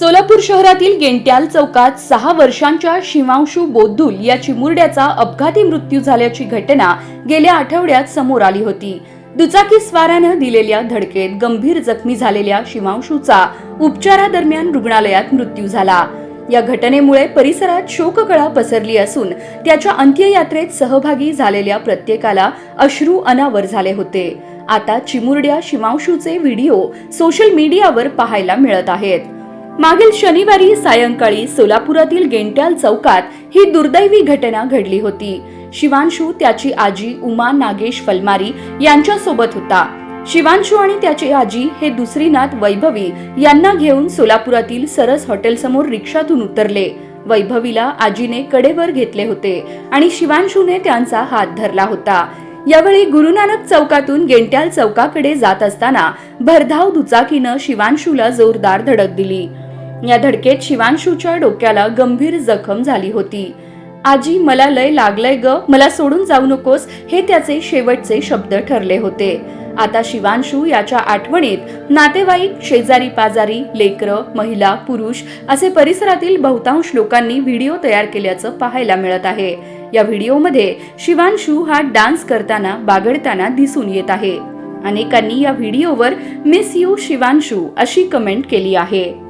सोलापूर शहरातील गेंट्याल चौकात सहा वर्षांच्या शिवांशू बोद्धुल या चिमुरड्याचा अपघाती मृत्यू झाल्याची घटना गेल्या आठवड्यात समोर आली होती. दुचाकी स्वारानं दिलेल्या धडकेत गंभीर जखमी झालेल्या शिवांशूचा उपचारादरम्यान रुग्णालयात मृत्यू झाला. या घटनेमुळे परिसरात शोककळा पसरली असून त्याच्या अंत्ययात्रेत सहभागी झालेल्या प्रत्येकाला अश्रू अनावर झाले होते. आता चिमुरड्या शिवांशूचे व्हिडिओ सोशल मीडियावर पाहायला मिळत आहेत. मागील शनिवारी सायंकाळी सोलापुरातील गेंट्याल चौकात ही दुर्दैवी घटना घडली होती. शिवांशू त्याची आजी उमा नागेश फलमारी यांच्या सोबत होता. शिवांशू आणि त्याची आजी हे दुसरी नात वैभवी यांना घेऊन सोलापुरातील सरस हॉटेलसमोर रिक्षातून उतरले. वैभवीला आजीने कडेवर घेतले होते आणि शिवांशूने त्यांचा हात धरला होता. यावेळी गुरुनानक चौकातून गेंट्याल चौकाकडे जात असताना भरधाव दुचाकीनं शिवांशूला जोरदार धडक दिली. या धडकेत शिवांशूच्या डोक्याला गंभीर जखम झाली होती. आजी मला लय लागलंय ग. मला सोडून जाऊ नकोस. हे त्याचे शेवटचे शब्द ठरले होते. आता शिवांशू याच्या आठवणीत नातेवाईक शेजारी पाजारी लेकरं महिला पुरुष असे परिसरातील बहुतांश लोकांनी व्हिडिओ तयार केल्याचं पाहायला मिळत आहे. या व्हिडिओमध्ये शिवांशू हा डान्स करताना बागडताना दिसून येत आहे. अनेकांनी या व्हिडिओवर मिस यू शिवांशू अशी कमेंट केली आहे.